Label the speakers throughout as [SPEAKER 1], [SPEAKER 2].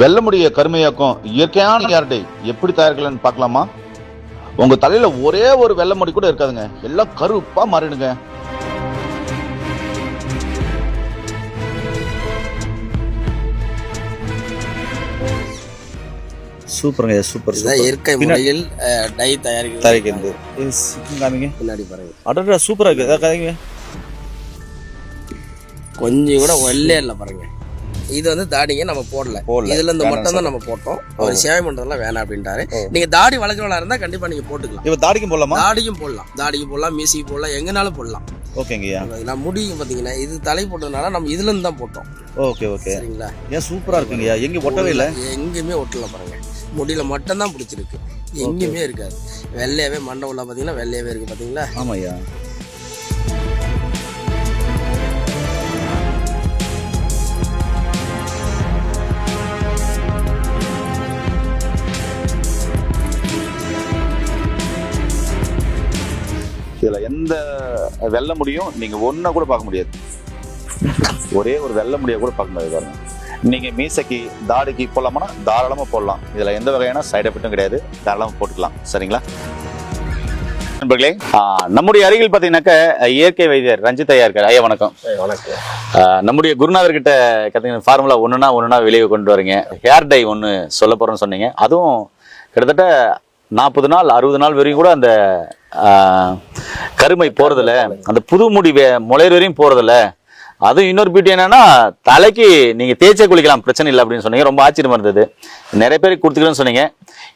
[SPEAKER 1] வெள்ள முடிய கருமையாக்கும் இயற்கையான யார்டை எப்படி தயாரிக்கலாம்னு பார்க்கலாமா? உங்க தலையில ஒரே ஒரு வெள்ளை முடி கூட இருக்காதுங்க. எல்லாம் கருப்பா மாறிடுங்க.
[SPEAKER 2] சூப்பருங்க சூப்பர்
[SPEAKER 3] இயற்கை முறையில் டை தயாரிக்கிறது.
[SPEAKER 2] தயாரிக்கிறது. காமிங்க.
[SPEAKER 3] பின்னாடி பாருங்க.
[SPEAKER 2] அடடா சூப்பரா இருக்கு. அதான் காமிங்க
[SPEAKER 3] கொஞ்சம் கூட வெள்ளையே இல்லை பாருங்க. இது வந்து தாடிங்க நம்ம போடல. இதுல இருந்து மட்டும் தான் நம்ம போட்டோம். அவர் சேவை பண்றதெல்லாம் வேணாம் அப்படின்ட்டாரு. நீங்க தாடி வளர்க்குறவளா இருந்தா கண்டிப்பா நீங்க போட்டுக்கலாம்.
[SPEAKER 2] இப்போ தாடிக்கும் போடலாமா?
[SPEAKER 3] தாடியும் போடலாம். தாடிக்கு போடலாம் மீசிக்கு போடலாம் எங்கனாலும் போடலாம்.
[SPEAKER 2] ஓகேங்கய்யா
[SPEAKER 3] நான் முடியும் பாத்தீங்கன்னா இது தலை போட்டதுனால நம்ம இதுல இருந்து தான் போட்டோம்.
[SPEAKER 2] Okay okay.
[SPEAKER 3] சரிங்களா?
[SPEAKER 2] ஏன் சூப்பரா இருக்குங்கய்யா எங்க ஒட்டவே இல்லை?
[SPEAKER 3] எங்கேயுமே ஒட்டல பாருங்க. முடியில மட்டும் தான் பிடிச்சிருக்கு எங்கேயுமே இருக்காது. வெள்ளையாவே மண்டை உள்ள பாத்தீங்கன்னா வெள்ளையாவே இருக்கு பாத்தீங்களா?
[SPEAKER 2] ஆமாய்யா
[SPEAKER 1] இதுல எந்த வெள்ள முடியும் நீங்க ஒன்ன கூட பார்க்க முடியாது. ஒரே ஒரு வெள்ள முடிய கூட பார்க்க முடியாது பாருங்க. நீங்க மீசைக்கு தாடிக்கு போடலாமா தாராளமா போடலாம். இதுல எந்த வகையான சைடு எஃபெக்டும் கிடையாது. தாராளமா போட்டுக்கலாம். சரிங்களா? நண்பர்களே நம்முடைய அருகில் பார்த்தீங்கன்னாக்க இயற்கை வைத்தியர் ரஞ்சித் ஐயா இருக்காரு ஐயா வணக்கம்.
[SPEAKER 3] வணக்கம்
[SPEAKER 1] நம்முடைய குருநாதர்கிட்ட கற்றுக்கிற ஃபார்முலா ஒன்றுனா ஒன்றுனா வெளியே கொண்டு வரீங்க. ஹேர் டை ஒன்று சொல்ல போகிறோன்னு சொன்னீங்க. அதுவும் கிட்டத்தட்ட நாற்பது நாள் அறுபது நாள் வரையும் கூட அந்த கருமை போகிறதில்ல அந்த புது முடி முளையிற வரையும் போகிறதில்ல அதுவும் இன்னொரு பியூட்டி என்னன்னா தலைக்கு நீங்கள் தேய்ச்சே குளிக்கலாம் பிரச்சனை இல்லை அப்படின்னு சொன்னீங்க. ரொம்ப ஆச்சரியமா இருந்தது. நிறைய பேருக்கு கொடுத்துக்கலன்னு சொன்னீங்க.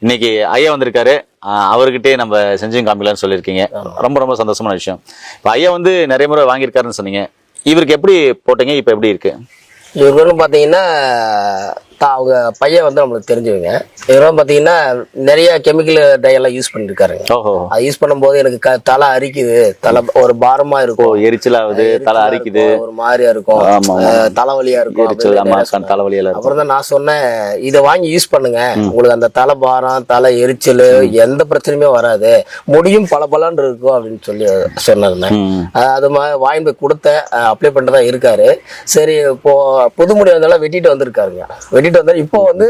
[SPEAKER 1] இன்னைக்கு ஐயா வந்திருக்காரு. அவர்கிட்டே அவர்கிட்டயே நம்ம செஞ்சு காமிக்கலாம்னு சொல்லியிருக்கீங்க. ரொம்ப ரொம்ப சந்தோஷமான விஷயம். இப்போ ஐயா வந்து நிறைய முறை வாங்கியிருக்காருன்னு சொன்னீங்க. இவருக்கு எப்படி போட்டீங்க? இப்போ எப்படி இருக்கு?
[SPEAKER 3] இவங்களும் பார்த்தீங்கன்னா அவங்க பையன் வந்து நம்மளுக்கு தெரிஞ்சவங்க. இவரும் பார்த்தீங்கன்னா நிறைய கெமிக்கல் டை எல்லாம் யூஸ் பண்ணிருக்காருங்க.
[SPEAKER 1] ஓஹோ.
[SPEAKER 3] அது யூஸ் பண்ணும்போது எனக்கு க- தலை அரிக்குது. தலை ஒரு பாரமா இருக்கும்.
[SPEAKER 1] எரிச்சலாகுது தலை அரிக்குது.
[SPEAKER 3] ஒரு மாதிரியா இருக்கும்.
[SPEAKER 1] ஆமா.
[SPEAKER 3] அஹ் தலைவலியா இருக்கும்.
[SPEAKER 1] இருக்கும்.
[SPEAKER 3] அப்புறம் தான் நான் சொன்னேன் இதை வாங்கி யூஸ் பண்ணுங்க. உங்களுக்கு அந்த தலை பாரம் தலை எரிச்சல் எந்த பிரச்சனையுமே வராது. முடியும் பல பலன்னு இருக்கும் அப்படின்னு சொல்லி. அஹ் அது மாதிரி வாங்கி போய் கொடுத்தேன். அப்ளை பண்ணிட்டு தான் இருக்காரு. சரி இப்போ புது முடி வந்தாலும் வெட்டிட்டு வந்திருக்காருங்க. வெட்டிட்டு வந்தாரு இப்போ வந்து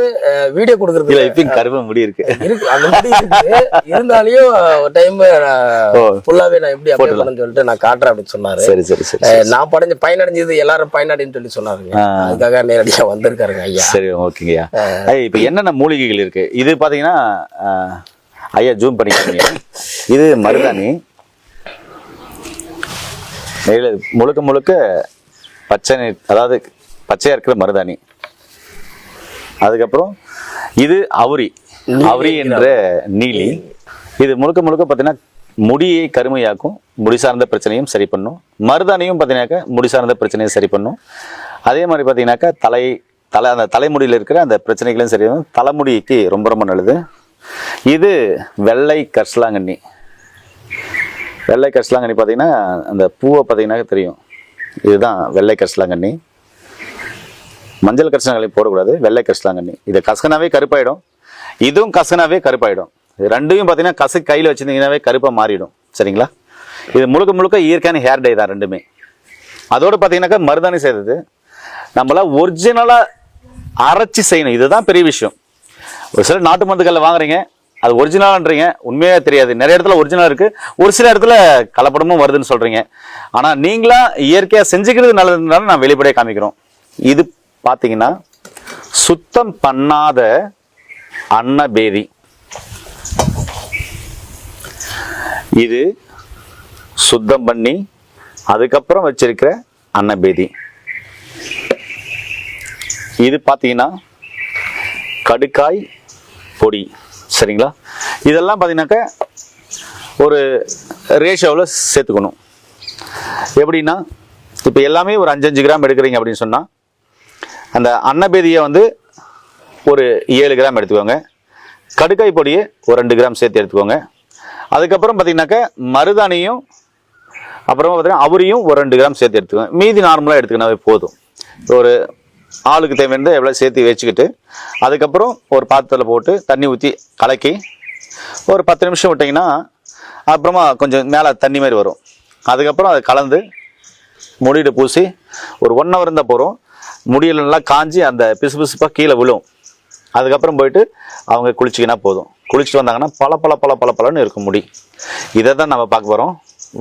[SPEAKER 3] வீடியோ
[SPEAKER 1] இல்ல
[SPEAKER 3] கொடுக்கறது
[SPEAKER 1] இப்பயும் கருப்பு முடி இருக்கு.
[SPEAKER 3] இருக்கு அந்த முடி இருக்கு. இருந்தாலையும் ஒரு டைம். ஃபுல்லாவே நான் எப்படி அப்ளை பண்ணணும்னு சொல்லிட்டு நான் காட்டுறேன் அப்படின்னு சொன்னாரு.
[SPEAKER 1] சரி சரி சரி
[SPEAKER 3] நான் படைஞ்ச பயனடைஞ்சது எல்லாரும் பயனடைன்னு சொல்லி சொன்னாருங்க. அதுக்காக நேரடியா வந்திருக்காருங்க ஐயா.
[SPEAKER 1] சரி ஓகேங்கய்யா இப்போ என்னென்ன மூலிகைகள் இருக்கு? இது பாத்தீங்கன்னா ஐயா ஜூம் பண்ணிக்கிறீங்க இது மருதாணி. முழுக்க முழுக்க பச்சை அதாவது பச்சையா இருக்கிற மருதாணி. அதுக்கப்புறம் இது அவுரி. அவுரி என்ற நீலி. இது முழுக்க முழுக்க பார்த்தீங்கன்னா முடியை கருமையாக்கும் முடி சார்ந்த பிரச்சனையும் சரி பண்ணும். மருதாணியும் பார்த்தீங்கன்னாக்கா முடி சார்ந்த பிரச்சனையும் சரி பண்ணும். அதே மாதிரி பார்த்தீங்கன்னாக்கா தலை தலை அந்த தலைமுடியில் இருக்கிற அந்த பிரச்சனைகளையும் சரி. தலைமுடிக்கு ரொம்ப ரொம்ப நல்லது. இது வெள்ளை கர்சலாங்கண்ணி. வெள்ளை கரிசலாங்கண்ணி பார்த்தீங்கன்னா அந்த பூவை பார்த்தீங்கன்னா தெரியும். இதுதான் வெள்ளை கரிசலாங்கண்ணி. மஞ்சள் கரிசலாங்கண்ணி போடக்கூடாது வெள்ளை கரிசலாங்கண்ணி. இது கசகனாவே கருப்பாயிடும். இதுவும் கசகனாவே கருப்பாயிடும். இது ரெண்டையும் பார்த்தீங்கன்னா கசு கையில் வச்சிருந்தீங்கன்னாவே கருப்பாக மாறிடும். சரிங்களா? இது முழுக்க முழுக்க இயற்கையான ஹேர் டை தான் ரெண்டுமே. அதோடு பார்த்தீங்கன்னாக்கா மருதாணி செய்தது நம்மள ஒரிஜினலாக அரைச்சி செய்யணும். இதுதான் பெரிய விஷயம். ஒரு சில நாட்டு மருந்துகளில் வாங்குறீங்க அது ஒரிஜினலான்றீங்க உண்மையாக தெரியாது. நிறைய இடத்துல ஒரிஜினல் இருக்குது ஒரு சில இடத்துல கலப்படமும் வருதுன்னு சொல்கிறீங்க ஆனால் நீங்களாம் இயற்கையாக செஞ்சுக்கிறது நல்லதுனால நான் வெளிப்படையாக காமிக்கிறோம். இது பாத்தீங்கன்னா சுத்தம் பண்ணாத அன்னபேதி. இது சுத்தம் பண்ணி அதுக்கப்புறம் வச்சிருக்கிற அன்னபேதி. இது பாத்தீங்கன்னா கடுக்காய் பொடி. சரிங்களா? இதெல்லாம் பார்த்தீங்கன்னாக்கா ஒரு ரேஷியோவில் சேர்த்துக்கணும். எப்படின்னா இப்போ எல்லாமே ஒரு அஞ்சஞ்சு கிராம் எடுக்கிறீங்க அப்படின்னு சொன்னால் அந்த அன்னபேதியை வந்து ஒரு ஏழு கிராம் எடுத்துக்கோங்க. கடுக்காய் பொடியை ஒரு ரெண்டு கிராம் சேர்த்து எடுத்துக்கோங்க. அதுக்கப்புறம் பார்த்தீங்கன்னாக்கா மருதாணியும் அப்புறமா பார்த்தீங்கன்னா அவரையும் ஒரு ரெண்டு கிராம் சேர்த்து எடுத்துக்கோங்க. மீதி நார்மலாக எடுத்துக்கினாவே போதும். ஒரு ஆளுக்கு தேவையானதை எவ்வளோ சேர்த்து வச்சுக்கிட்டு அதுக்கப்புறம் ஒரு பாத்திரத்தில் போட்டு தண்ணி ஊற்றி கலக்கி ஒரு பத்து நிமிஷம் விட்டிங்கன்னா அப்புறமா கொஞ்சம் மேலே தண்ணி மாதிரி வரும். அதுக்கப்புறம் அதை கலந்து முடியிட்டு பூசி ஒரு ஒன் ஹவர் இருந்தால் போகிறோம் முடியலன்னா காஞ்சி அந்த பிசு பிசுப்பாக கீழே விழும். அதுக்கப்புறம் போயிட்டு அவங்க குளிச்சிக்கினா போதும். குளிச்சுட்டு வந்தாங்கன்னா பல பல பல பல பலன்னு இருக்கும் முடி. இதை தான் நம்ம பார்க்க போகிறோம்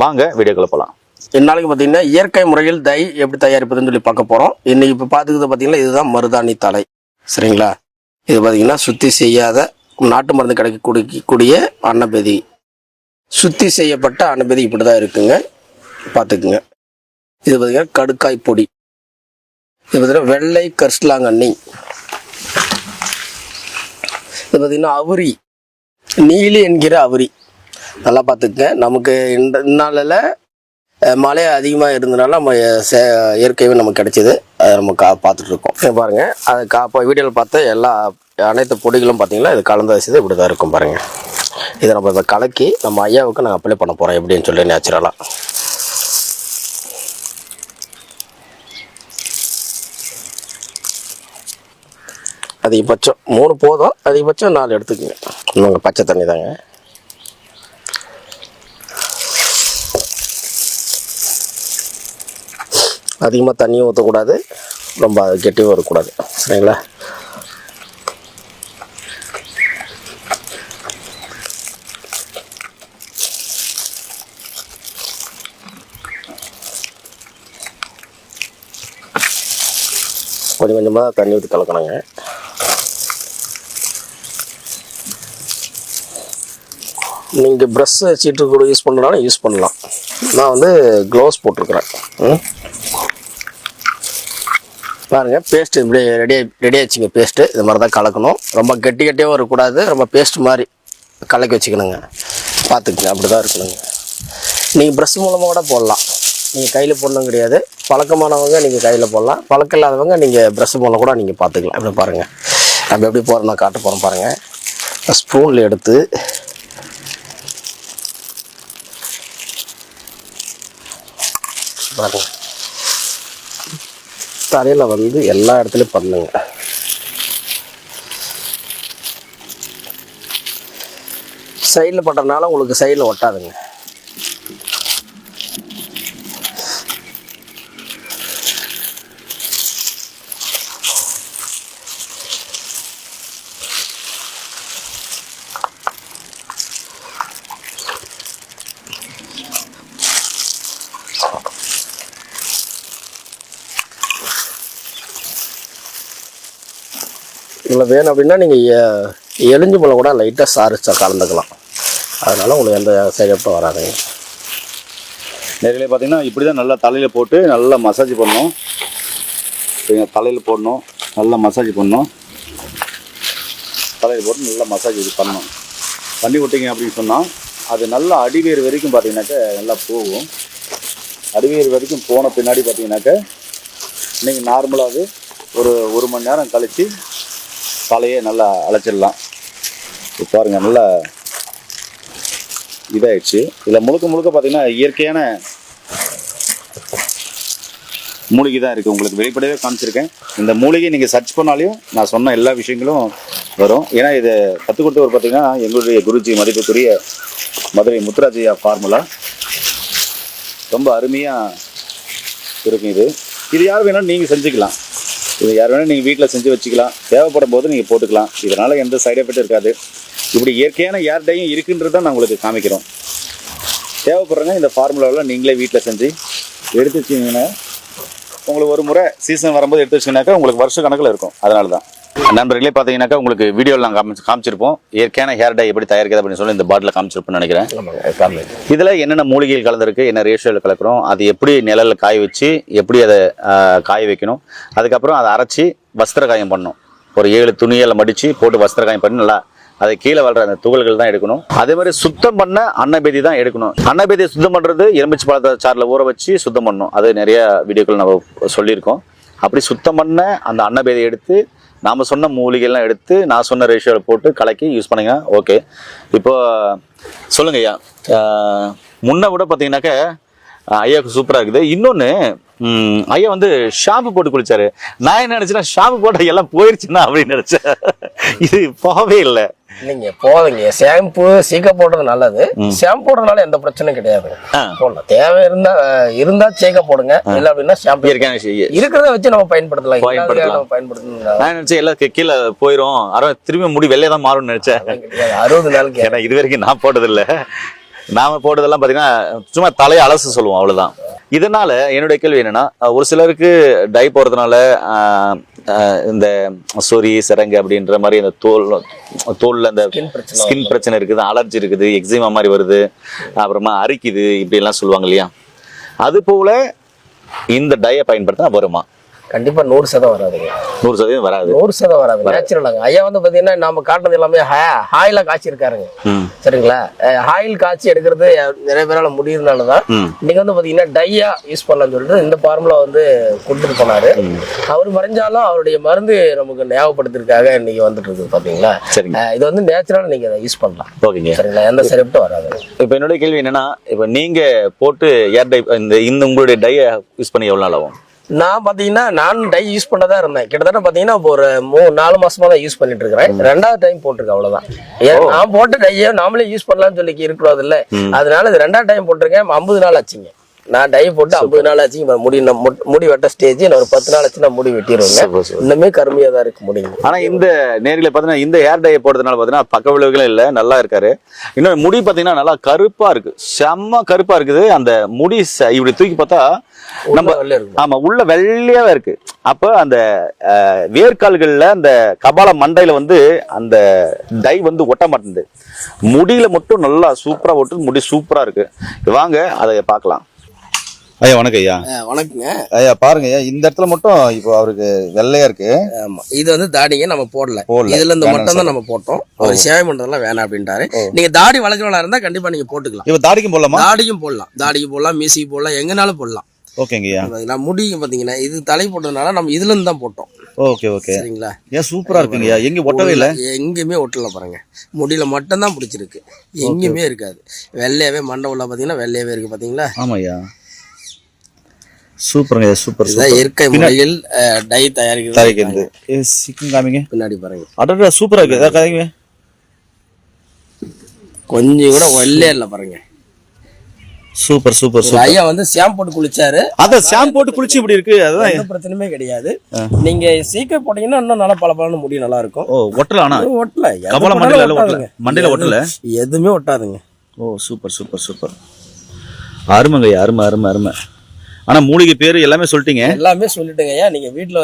[SPEAKER 1] வாங்க வீடியோக்குள்ள போகலாம்
[SPEAKER 3] இந்நாளைக்கு பார்த்தீங்கன்னா இயற்கை முறையில் தை எப்படி தயாரிப்பதுன்னு சொல்லி பார்க்க போகிறோம் இன்னைக்கு இப்போ பார்த்துக்கிறது பார்த்தீங்கன்னா இதுதான் மருதாணி தலை சரிங்களா? இது பார்த்தீங்கன்னா சுத்தி செய்யாத நாட்டு மருந்து கிடைக்கக்கூடிய குடிக்கக்கூடிய அன்னபதி. சுத்தி செய்யப்பட்ட அன்னபதி இப்படி தான் இருக்குங்க. பார்த்துக்குங்க. இது பார்த்தீங்கன்னா கடுக்காய் பொடி. இது பார்த்தீங்கன்னா வெள்ளை கர்ஸ்லாங்கண்ணி இது பார்த்தீங்கன்னா அவுரி. நீலி என்கிற அவுரி. நல்லா பார்த்துக்குங்க. நமக்கு இந்த நாளில் மழை அதிகமாக இருந்தனால நம்ம சே இயற்கையாகவே நமக்கு கிடைச்சிது. அதை நம்ம கா பார்த்துட்ருக்கோம் பாருங்கள் அது கா வீடியோவில் பார்த்த எல்லா அனைத்து பொடிகளும் பார்த்திங்கன்னா இது கலந்து வச்சது இப்படி தான் இருக்கும் பாருங்கள் இதை நம்ம இதை கலக்கி நம்ம ஐயாவுக்கு நாங்கள் அப்ளை பண்ண போகிறோம் எப்படின்னு சொல்லி நேச்சுரலாக அதிகபட்சம் மூணு போதும் அதிகபட்சம் நாலு எடுத்துக்கோங்க. இன்னும் பச்சை தண்ணி தாங்க. அதிகமாக தண்ணியும் ஊற்றக்கூடாது ரொம்ப கெட்டியும் வரக்கூடாது. சரிங்களா? கொஞ்சம் கொஞ்சமாக தண்ணி ஊற்றி கலக்கணுங்க. நீங்கள் ப்ரெஷ்ஷு சீட்டு கூட யூஸ் பண்ணுறனாலும் யூஸ் பண்ணலாம். நான் வந்து க்ளவுஸ் போட்டிருக்கிறேன். ம்? பாருங்கள் பேஸ்ட்டு இப்படி ரெடி ரெடி ஆச்சுங்க பேஸ்ட்டு இது மாதிரி தான் கலக்கணும். ரொம்ப கெட்டி கெட்டியாகவும் இருக்கக்கூடாது. ரொம்ப பேஸ்ட் மாதிரி கலக்கி வச்சுக்கணுங்க. பார்த்துக்குங்க அப்படி தான் இருக்கணுங்க. நீங்கள் ப்ரெஷ் மூலமாக கூட போடலாம். நீங்கள் கையில் போடணும் கிடையாது. பழக்கமானவங்க நீங்கள் கையில் போடலாம். பழக்கம் இல்லாதவங்க நீங்கள் ப்ரெஷ் மூலம் கூட நீங்கள் பார்த்துக்கலாம். அப்படி பாருங்கள் நம்ம எப்படி போகிறோம் நான் காட்ட போகிறோம் பாருங்கள் ஸ்பூனில் எடுத்து பாருங்க. தலையில் வந்து எல்லா இடத்துலையும் பண்ணுங்க. சைடில் பண்ணுறதுனால உங்களுக்கு சைடில் ஒட்டாதுங்க. இதில் வேணும் அப்படின்னா நீங்கள் எலுஞ்சு பழம் கூட லைட்டாக சாரிச்சா கலந்துக்கலாம். அதனால் உங்களுக்கு எந்த சைடு எஃபெக்டும் வராதுங்க.
[SPEAKER 1] நேரில் பார்த்தீங்கன்னா இப்படி தான் நல்லா தலையில் போட்டு நல்லா மசாஜ் பண்ணணும். சரிங்க தலையில் போடணும். நல்லா மசாஜ் பண்ணணும். தலையில் போட்டு நல்லா மசாஜ் இது பண்ணணும். பண்ணி விட்டீங்க அப்படின்னு சொன்னால் அது நல்லா அடிவேர் வரைக்கும் பார்த்தீங்கன்னாக்கா நல்லா போகும். அடிவேர் வரைக்கும் போன பின்னாடி பார்த்தீங்கன்னாக்கா நீங்கள் நார்மலாகவே ஒரு ஒரு மணி நேரம் கழித்து தலையே நல்லா அழைச்சிடலாம் இப்போ பாருங்கள் நல்லா இதாகிடுச்சு இதில் முழுக்க முழுக்க பார்த்தீங்கன்னா இயற்கையான மூலிகை தான் இருக்குது. உங்களுக்கு வெளிப்படையாவே காமிச்சிருக்கேன். இந்த மூலிகை நீங்கள் சர்ச் பண்ணாலையும் நான் சொன்ன எல்லா விஷயங்களும் வரும். ஏன்னா இதை கற்றுக் கொடுத்தவர் பார்த்தீங்கன்னா எங்களுடைய குருஜி மதிப்புக்குரிய மதுரை முத்துராஜையா ஃபார்முலா ரொம்ப அருமையாக இருக்கும் இது. இது யார் வேணாலும் நீங்கள் செஞ்சுக்கலாம். இது யார் வேணாலும் நீங்கள் வீட்டில் செஞ்சு வச்சுக்கலாம். தேவைப்படும் போது நீங்கள் போட்டுக்கலாம். இதனால் எந்த சைடு எஃபெக்ட் இருக்காது. இப்படி இயற்கையான யார்டையும் தான் நான் உங்களுக்கு காமிக்கிறோம். தேவைப்படுறவங்க இந்த ஃபார்முலாவில் நீங்களே வீட்டில் செஞ்சு எடுத்து வச்சிங்கன்னா உங்களுக்கு ஒரு முறை சீசன் வரும்போது எடுத்து வச்சிங்கனாக்கா உங்களுக்கு வருஷ கணக்கில் இருக்கும். அதனால தான். நண்பர்களே பார்த்தீங்கன்னாக்கா உங்களுக்கு வீடியோவில் நான் காமிச்சு காமிச்சிருப்போம். இயற்கையான ஹேர் டை எப்படி தயாரிக்கிறது அப்படின்னு சொல்லி இந்த பாட்டில் காமிச்சிருப்பேன்னு நினைக்கிறேன். இதில் என்னென்ன மூலிகைகள் கலந்துருக்கு என்ன ரேஷியோவில் கலக்கிறோம் அது எப்படி நிழலில் காய வச்சு எப்படி அதை காய வைக்கணும் அதுக்கப்புறம் அதை அரைச்சி வஸ்திர காயம் பண்ணணும். ஒரு ஏழு துணியில் மடித்து போட்டு வஸ்திர காயம் பண்ணி நல்லா அதை கீழே வளர அந்த துகள்கள் தான் எடுக்கணும். அதே மாதிரி சுத்தம் பண்ண அன்னபேதி தான் எடுக்கணும். அன்னபேதியை சுத்தம் பண்ணுறது எலுமிச்சி பழத்தை சாறில் ஊற வச்சு சுத்தம் பண்ணணும். அது நிறைய வீடியோக்கள் நம்ம சொல்லியிருக்கோம். அப்படி சுத்தம் பண்ண அந்த அன்னபேதியை எடுத்து நாம் சொன்ன மூலிகைலாம் எடுத்து நான் சொன்ன ரேஷியோவில் போட்டு கலக்கி யூஸ் பண்ணுங்க. ஓகே இப்போ சொல்லுங்க ஐயா. முன்ன விட பார்த்தீங்கன்னாக்க ஐயாவுக்கு சூப்பராக இருக்குது. இன்னொன்று ஐயா வந்து ஷாம்பு போட்டு குளிச்சாரு. நான் என்ன நினச்சேன்னா ஷாம்பு போட்ட எல்லாம் போயிருச்சுன்னா அப்படின்னு நினச்சேன். இது போகவே இல்லை.
[SPEAKER 3] இல்லைங்க போதுங்க. ஷாம்பு சீக்க போடுறது நல்லது. ஷாம்பு போடுறதுனால எந்த பிரச்சனையும் கிடையாது. போடலாம். தேவை இருந்தா இருந்தா சீக்க போடுங்க. இல்ல அப்படின்னா ஷாம்பு
[SPEAKER 1] விஷயம்.
[SPEAKER 3] இருக்கிறத வச்சு நம்ம பயன்படுத்தலாம்.
[SPEAKER 1] பயன்படுத்தலாம்.
[SPEAKER 3] பயன்படுத்தணும்
[SPEAKER 1] நான் நினைச்சேன் எல்லாம் கீழே போயிரும். அரை திரும்பி முடி வெள்ளையா தான் மாறும்னு நினைச்சேன்.
[SPEAKER 3] அறுபது நாளுக்கு.
[SPEAKER 1] ஏன்னா இது வரைக்கும் நான் போட்டதில்ல. நாம போட்டதெல்லாம் பாத்தீங்கன்னா சும்மா தலையை அலசு சொல்லுவோம் அவ்வளவுதான். இதனால என்னுடைய கேள்வி என்னன்னா ஒரு சிலருக்கு டை ஆஹ், இந்த சொறி சிரங்கு அப்படின்ற மாதிரி இந்த தோல் தோல்ல அந்த ஸ்கின் பிரச்சனை இருக்குது அலர்ஜி இருக்குது எக்ஸிமா மாதிரி வருது அப்புறமா அரிக்குது இப்படி எல்லாம் சொல்லுவாங்க இல்லையா? அது போல இந்த டையை பயன்படுத்தினா வருமா?
[SPEAKER 3] கண்டிப்பா நூறு சதம் வராதுங்க.
[SPEAKER 1] நூறு சதவீதம் வராது.
[SPEAKER 3] நூறு சதம் வராது. நேச்சுரலாங்க ஐயா வந்து பாத்தீங்கன்னா நம்ம காட்டுறது எல்லாமே ஹாயிலா காய்ச்சி இருக்காருங்க சரிங்களா? ஹாயில் காய்ச்சி எடுக்கிறது நிறைய பேரால முடியறதுனால தான்
[SPEAKER 1] ம்.
[SPEAKER 3] நீங்க வந்து பாத்தீங்கன்னா டையா யூஸ் பண்ணலாம்னு சொல்லிட்டு இந்த ஃபார்முலா வந்து கொடுத்துட்டு போனாரு. அவர் மறைஞ்சாலும் அவருடைய மருந்து நமக்கு ஞாபகப்படுத்துறதுக்காக இன்னைக்கு வந்துட்டு இருக்கு பாத்தீங்களா? இது வந்து நேச்சுரலா நீங்க அதை யூஸ் பண்ணலாம்.
[SPEAKER 1] ஓகேங்க.
[SPEAKER 3] சரிங்களா? எந்த சிரப்டும் வராது.
[SPEAKER 1] இப்போ என்னுடைய கேள்வி என்னன்னா இப்போ நீங்க போட்டு ஏர் டை இந்த உங்களுடைய டையை யூஸ் பண்ணி எவ்வளவு நாள் ஆகும்?
[SPEAKER 3] நான் பாத்தீங்கன்னா நான் டை யூஸ் பண்ணதா இருந்தேன். கிட்டத்தட்ட பாத்தீங்கன்னா இப்போ ஒரு மூ நாலு மாசமா தான் யூஸ் பண்ணிட்டு இருக்கிறேன் ரெண்டாவது டைம் போட்டிருக்கேன் அவ்வளவுதான். ஏன் நான் போட்ட டையை நாமளே யூஸ் பண்ணலாம்னு சொல்லி இருக்கக்கூடாது இல்ல அதனால இது ரெண்டாவது டைம் போட்டிருக்கேன். ஐம்பது நாள் ஆச்சுங்க. நான் டை போட்டு ஐம்பது நாள் இப்ப முடி முட்- வெட்ட ஸ்டேஜ் நான் ஒரு பத்து நாள் ஆச்சு நான் முடி வெட்டிடுவேங்க. இன்னுமே கருமையா தான் இருக்கு முடிங்க.
[SPEAKER 1] ஆனா இந்த நேரில் பார்த்தீங்கன்னா இந்த ஹேர் டையை போடுறதுனால பார்த்தீங்கன்னா பக்க விளைவுகளும் இல்லை நல்லா இருக்காரு. இன்னொரு முடி பார்த்தீங்கன்னா நல்லா கருப்பா இருக்கு. செம்ம கருப்பா இருக்குது. அந்த முடி இப்படி தூக்கி பார்த்தா நம்ம ஆமா உள்ள வெள்ளையாவே இருக்கு. அப்ப அந்த வேர்க்கால்கள்ல அந்த கபால மண்டையில வந்து அந்த டை வந்து ஒட்ட மாட்டேங்குது. முடியில மட்டும் நல்லா சூப்பரா ஒட்டு முடி சூப்பரா இருக்கு. வாங்க அதை பார்க்கலாம்.
[SPEAKER 2] ஐயா வணக்கம் ஐயா.
[SPEAKER 3] வணக்கங்க.
[SPEAKER 2] ஐயா பாருங்க ஐயா இந்த இடத்துல மட்டும் இப்போ அவருக்கு வெள்ளையா இருக்கு.
[SPEAKER 3] ஆமா. இது வந்து தாடிங்க நம்ம போடல. இதுல இருந்து மட்டும் தான் நம்ம போட்டோம். அவர் சேவை பண்றதெல்லாம் வேணாம் அப்படின்ட்டாரு. நீங்க தாடி வளர்க்குறவங்களா இருந்தா கண்டிப்பா நீங்க போட்டுக்கலாம்.
[SPEAKER 2] இப்போ தாடிக்கும் போடலாமா?
[SPEAKER 3] தாடிக்கும் போடலாம். தாடிக்கு போடலாம் மீசிக்கு போடலாம் எங்கனாலும் போடலாம்.
[SPEAKER 2] ஓகேங்க ஐயா.
[SPEAKER 3] நான் முடியும் பாத்தீங்கன்னா இது தலை போட்டதுனால நம்ம இதுல இருந்து தான் போட்டோம்.
[SPEAKER 2] Okay okay.
[SPEAKER 3] சரிங்களா?
[SPEAKER 2] ஏன் சூப்பரா இருக்குங்க ஐயா? எங்க ஒட்டவே இல்ல.
[SPEAKER 3] எங்கேயுமே ஒட்டல பாருங்க. முடியில மட்டும் தான் பிடிச்சிருக்கு எங்கேயுமே இருக்காது. வெள்ளையாவே மண்டை உள்ள பாத்தீங்கன்னா வெள்ளையாவே இருக்கு பாத்தீங்களா?
[SPEAKER 2] ஐயா. சூப்பருங்க சூப்பர்
[SPEAKER 3] இயற்கை முறையில் டை தயாரிக்கிறது.
[SPEAKER 2] தயாரிக்கிறது. சீக்கிரம் காமிங்க.
[SPEAKER 3] பின்னாடி பாருங்க.
[SPEAKER 2] அடடா சூப்பரா இருக்கு. ஏதாவது காமிங்க
[SPEAKER 3] கொஞ்சம் கூட வெள்ளையா இல்ல பாருங்க.
[SPEAKER 2] Super super super.
[SPEAKER 3] ஐயா வந்து ஷாம்பு போட்டு குளிச்சாரு.
[SPEAKER 2] அதான் ஷாம்பு போட்டு குளிச்சு இப்படி இருக்கு. அதான்.
[SPEAKER 3] எந்த பிரச்சனையுமே கிடையாது. நீங்க சீக்கிரம் போட்டீங்கன்னா இன்னும் நல்லா பல முடி நல்லா இருக்கும்.
[SPEAKER 2] ஓ ஒட்டல ஆனா?
[SPEAKER 3] அது ஒட்டல.
[SPEAKER 2] கபால மண்டையில ஒட்டல. மண்டையில ஒட்டல?
[SPEAKER 3] எதுவுமே ஒட்டாதுங்க.
[SPEAKER 2] ஓ சூப்பர் சூப்பர் சூப்பர். அருமைங்க அருமை அருமை அருமை. ஆனா மூலிகை பேரு எல்லாமே சொல்லிட்டீங்க.
[SPEAKER 3] எல்லாமே சொல்லிட்டுங்க. ஐயா நீங்க வீட்டுல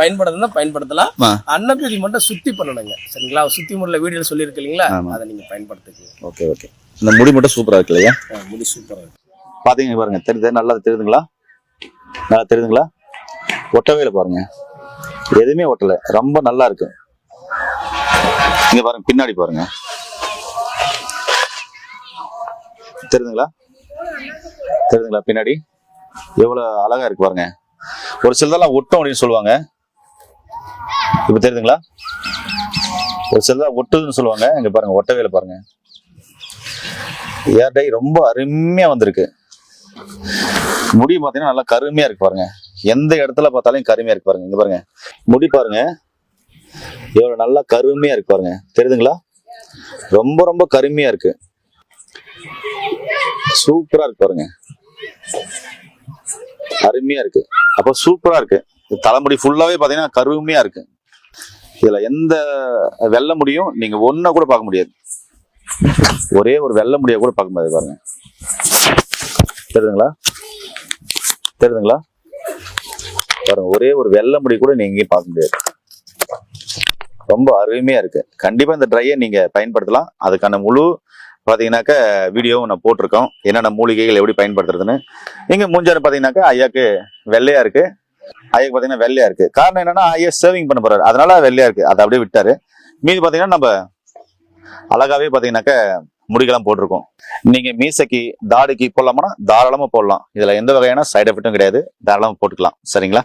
[SPEAKER 3] பயன்படுத்தினா பயன்படுத்தலாம். அன்னப்பீதி மட்டும் சுத்தி பண்ணணுங்க. சரிங்களா? சுத்தி முறையில் வீடியோ சொல்லியிருக்கு இல்லைங்களா அதை நீங்க பயன்படுத்திக்கங்க.
[SPEAKER 2] Okay okay. இந்த முடி மட்டும் சூப்பரா இருக்கு இல்லையா?
[SPEAKER 3] முடி சூப்பரா இருக்கு.
[SPEAKER 1] பாத்தீங்க பாருங்க. தெரியுது? நல்லா தெரியுதுங்களா? நல்லா தெரியுதுங்களா? ஒட்டவே இல்லை பாருங்க. எதுவுமே ஒட்டல. ரொம்ப நல்லா இருக்கு. இங்க பாருங்க பின்னாடி பாருங்க. தெரியுதுங்களா? தெரியுதுங்களா? பின்னாடி? எவ்வளவு அழகா இருக்கு பாருங்க. ஒரு சிலதெல்லாம் ஒட்டும் அப்படின்னு சொல்லுவாங்க. இப்ப தெரியுதுங்களா? ஒரு சிலதாக ஒட்டுதுன்னு சொல்லுவாங்க. இங்க பாருங்க ஒட்டவேல பாருங்க. ஏர் டை ரொம்ப அருமையா வந்திருக்கு. முடி பாத்தீங்கன்னா நல்லா கருமையா இருக்கு பாருங்க. எந்த இடத்துல பார்த்தாலும் கருமையா இருக்கு பாருங்க. இங்க பாருங்க. முடி பாருங்க. எவ்வளோ நல்லா கருமையா இருக்கு பாருங்க. தெரியுதுங்களா? ரொம்ப ரொம்ப கருமையா இருக்கு. சூப்பரா இருக்கு பாருங்க. அருமையா இருக்கு. அப்ப சூப்பரா இருக்கு. தலைமுடி ஃபுல்லாவே பாத்தீங்கன்னா கருமையா இருக்கு. இதுல எந்த வெள்ள முடியும் நீங்க ஒன்னா கூட பார்க்க முடியாது. ஒரே ஒரு வெள்ளை முடிய கூட பார்க்க முடியாது பாருங்க. தெரியுதுங்களா? தெரியுதுங்களா? பாருங்க ஒரே ஒரு வெள்ளை முடி கூட நீங்க எங்கேயும் பார்க்க முடியாது. ரொம்ப அருமையா இருக்கு. கண்டிப்பா இந்த ட்ரையை நீங்க பயன்படுத்தலாம். அதுக்கான முழு பார்த்தீங்கன்னாக்கா வீடியோவும் நான் போட்டிருக்கோம். என்னென்ன மூலிகைகள் எப்படி பயன்படுத்துறதுன்னு. இங்கே மூஞ்சாரு பார்த்தீங்கன்னாக்கா ஐயாக்கு வெள்ளையாக இருக்குது ஐயாக்கு பார்த்தீங்கன்னா வெள்ளையாக இருக்குது காரணம் என்னென்னா ஐயா சேவிங் பண்ண போறாரு. அதனால வெள்ளையாக இருக்குது அதை அப்படியே விட்டாரு. மீதி பார்த்தீங்கன்னா நம்ம அழகாகவே பார்த்தீங்கன்னாக்கா முடிகளாம் போட்டிருக்கோம். நீங்க மீசைக்கு தாடிக்கு போடலாமா தாராளமா போடலாம். இதுல எந்த வகையான சைடு எஃபெக்டும் கிடையாது. தாராளமா போட்டுக்கலாம். சரிங்களா?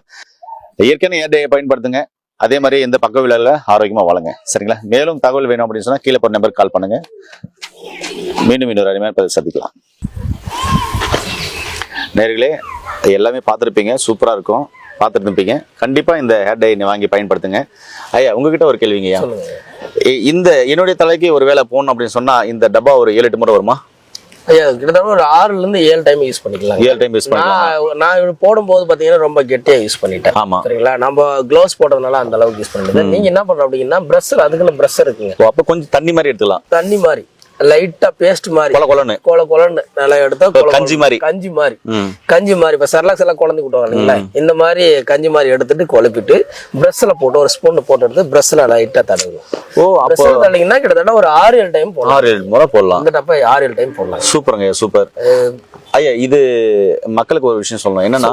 [SPEAKER 1] இயற்கையான ஏடையை பயன்படுத்துங்க. அதே மாதிரி எந்த பக்க விளைவுல ஆரோக்கியமா வாழுங்க. சரிங்களா? மேலும் தகவல் வேணும் அப்படின்னு சொன்னா கீழே போற நம்பருக்கு கால் பண்ணுங்க. மீண்டும் இன்னொரு அருமையான பதிவு சந்திக்கலாம். நேர்களே எல்லாமே பார்த்துருப்பீங்க. சூப்பரா இருக்கும். பார்த்துட்டு இருப்பீங்க கண்டிப்பா இந்த ஹேர் டை வாங்கி பயன்படுத்துங்க. ஐயா உங்ககிட்ட ஒரு கேள்விங்க ஐயா. இ- இந்த என்னுடைய தலைக்கு ஒரு வேலை போகணும் அப்படின்னு சொன்னா இந்த டப்பா ஒரு ஏழு எட்டு முறை வருமா?
[SPEAKER 3] கிட்டத்தட்ட ஒரு ஆறுல இருந்து ஏழு டைம் யூஸ் பண்ணிக்கலாம்
[SPEAKER 1] ஏழு டைம் யூஸ் பண்ணலாம்
[SPEAKER 3] நான் போடும்போது பாத்தீங்கன்னா ரொம்ப கெட்டியா யூஸ் பண்ணிட்டேன்.
[SPEAKER 1] ஆமா.
[SPEAKER 3] சரிங்களா? நம்ம க்ளோவ்ஸ் போடுறதுனால அந்த அளவுக்கு யூஸ் பண்ணிட்டு நீங்க என்ன பண்ற அப்படின்னா பிரஷ் அதுக்குன்னு பிரஷ் இருக்குங்க.
[SPEAKER 1] அப்ப கொஞ்சம் தண்ணி மாதிரி எடுத்துக்கலாம்.
[SPEAKER 3] தண்ணி மாதிரி. லைட்டா பேஸ்ட் மாதிரி.
[SPEAKER 1] கொல கொலன்னு.
[SPEAKER 3] கொல கொலன்னு. நல்லா எடுத்தா
[SPEAKER 1] கஞ்சி மாதிரி.
[SPEAKER 3] கஞ்சி மாதிரி. கஞ்சி மாதிரி. இப்ப சரலாக்ஸ் எல்லாம் குழந்தை விட்டுவாங்க இல்லைங்களா? இந்த மாதிரி கஞ்சி மாதிரி எடுத்துட்டு குழப்பிட்டு பிரஷ்ல போட்டு ஒரு ஸ்பூன் போட்டு எடுத்து பிரஷ்ல லைட்டா தடவுங்க
[SPEAKER 1] ஓ அப்போ
[SPEAKER 3] தடவிங்கன்னா கிட்டத்தட்ட ஒரு ஆறு ஏழு டைம் போடலாம்.
[SPEAKER 1] ஆறு ஏழு முறை போடலாம்.
[SPEAKER 3] இந்த டப்பா ஆறு ஏழு டைம் போடலாம்.
[SPEAKER 1] சூப்பருங்க சூப்பர். ஐயா இது மக்களுக்கு ஒரு விஷயம் சொல்லணும். என்னன்னா.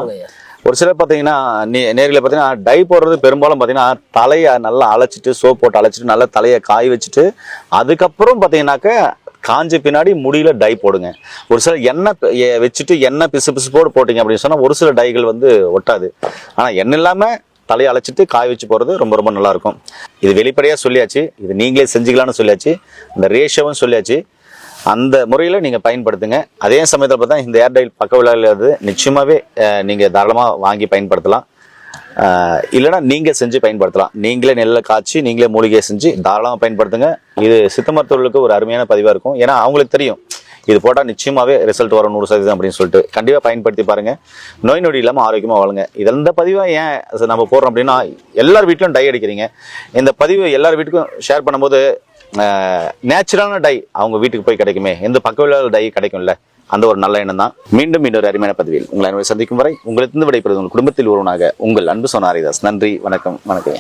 [SPEAKER 1] ஒரு சிலர் பார்த்தீங்கன்னா நே- நேரில் பார்த்தீங்கன்னா டை போடுறது பெரும்பாலும் பார்த்தீங்கன்னா தலையை நல்லா அழைச்சிட்டு சோப் போட்டு அழைச்சிட்டு நல்லா தலையை காய வச்சுட்டு அதுக்கப்புறம் பார்த்தீங்கன்னாக்க காஞ்ச பின்னாடி முடியில டை போடுங்க. ஒரு சில எண்ணெய் வச்சுட்டு எண்ணெய் பிசு பிசு போடு போட்டிங்க அப்படின்னு சொன்னால் ஒரு சில டைகள் வந்து ஒட்டாது. ஆனால் எண்ணெய் இல்லாமல் தலையை அழைச்சிட்டு காய வச்சு போகிறது ரொம்ப ரொம்ப நல்லாயிருக்கும் இது வெளிப்படையாக சொல்லியாச்சு. இது நீங்களே செஞ்சுக்கலான்னு சொல்லியாச்சு. இந்த ரேஷியோவும் சொல்லியாச்சு. அந்த முறையில் நீங்கள் பயன்படுத்துங்க. அதே சமயத்தில் பார்த்தா இந்த ஏர்டைல் பக்க விளையாடுறது நிச்சயமாகவே நீங்கள் தாராளமாக வாங்கி பயன்படுத்தலாம். இல்லைனா இல்லைன்னா நீங்கள் செஞ்சு பயன்படுத்தலாம். நீங்களே நெல்லை காய்ச்சி நீங்களே மூலிகையை செஞ்சு தாராளமாக பயன்படுத்துங்க. இது சித்த மருத்துவர்களுக்கு ஒரு அருமையான பதிவாக இருக்கும். ஏன்னா அவங்களுக்கு தெரியும். இது போட்டால் நிச்சயமாகவே ரிசல்ட் வரும் நூறு சதவீதம் அப்படின்னு சொல்லிட்டு. கண்டிப்பாக பயன்படுத்தி பாருங்கள் நோய் நொடி இல்லாமல் ஆரோக்கியமாக வாழுங்க. இது இந்த பதிவை ஏன் நம்ம போடுறோம் அப்படின்னா எல்லார் வீட்டிலும் டை அடிக்கிறீங்க. இந்த பதிவு எல்லார் வீட்டுக்கும் ஷேர் பண்ணும்போது நேச்சுரலான டை அவங்க வீட்டுக்கு போய் கிடைக்குமே. எந்த பக்கவில்லாத டை கிடைக்கும்ல அந்த ஒரு நல்ல எண்ணம் தான் மீண்டும் இன்னொரு அருமையான பதிவில் உங்களை அனைவரும் சந்திக்கும் வரை உங்களிடத்திலிருந்து விடைபெறுவது உங்கள் குடும்பத்தில் ஒருவனாக உங்கள் அன்பு சொன்னாரிதாஸ் நன்றி வணக்கம். வணக்கம்.